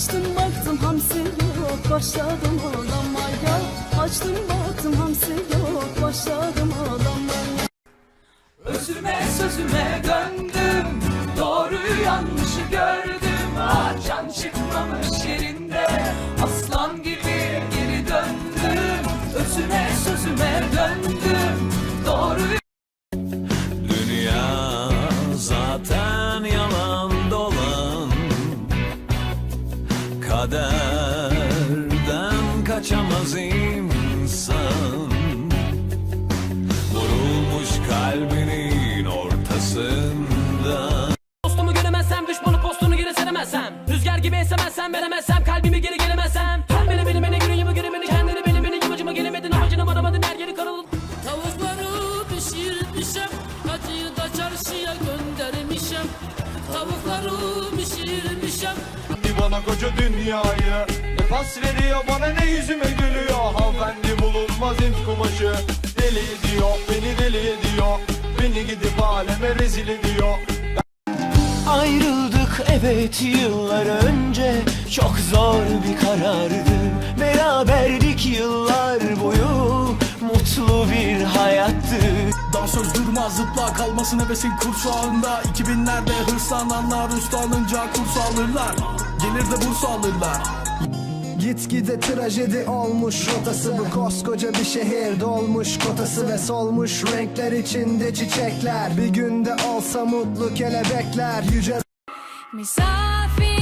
Açtım baktım hamsi yok başladım ağlamaya Açtım baktım hamsi yok başladım ağlamaya Özüme sözüme döndüm. Doğruyu yanlışı gördüm. Ah çıkmamış yerinde. Aslan gibi geri döndüm. Özüme sözüme döndüm Kaderden kaçamaz insan. Vurulmuş kalbinin ortasında. Dostumu göremezsem, düşmanı postunu geri seremezsem Rüzgar gibi esemezsem, veremezsem Kalbimi geri gelemezsem dünyayı. Ne pas veriyor bana ne yüzüme gülüyor. Hanımefendi bulunmaz int kumaşı. Deli ediyor beni deli ediyor Beni gidip aleme rezil ediyor. Ayrıldık evet yıllar önce. Çok zor bir karardı. Beraberdik yıllar boyu Mutlu bir hayattı. Dansöz durmaz zıpla kalmasın hevesin kursağında 2000'lerde hırslananlar uslanınca kurs alırlar Gelir de burs alırlar. Gitgide trajedi olmuş rotası bu. Koskoca bir şehir dolmuş kotası ve solmuş. Renkler içinde çiçekler. Bir günde olsa mutlu kelebekler. Yüce Misafir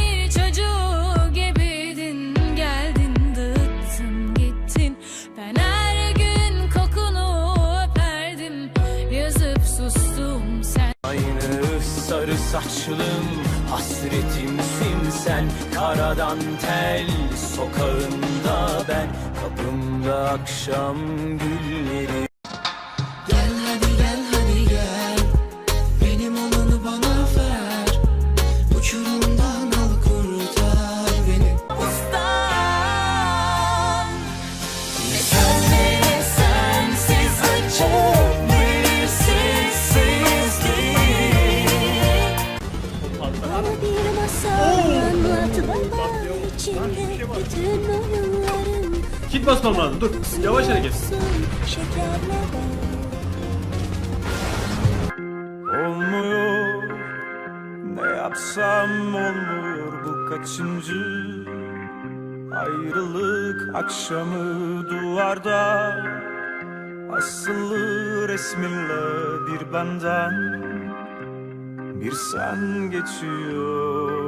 sustum sen Aynı sarı saçlım Hasretimsin sen. Karadan tel Sokağında ben. Kapımda akşam gülleri Kit basmam lazım. Dur yavaş hareket. Yapsam olmuyor bu kaçıncı Ayrılık akşamı duvarda. Asılı resminle bir benden Bir sen geçiyor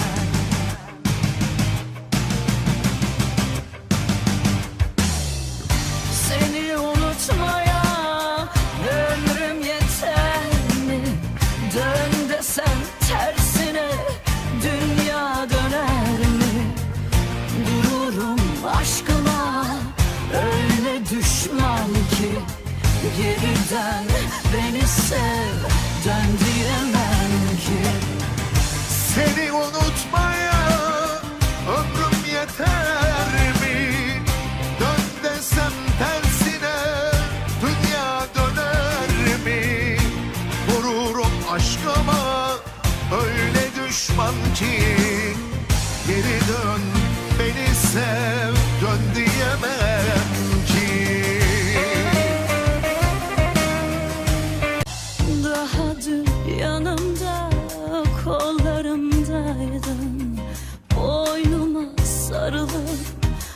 Geriden beni sev dön diyemem ki Seni unutmaya ömrüm yeter mi? Dön desem tersine dünya döner mi? Vururum aşkıma öyle düşman ki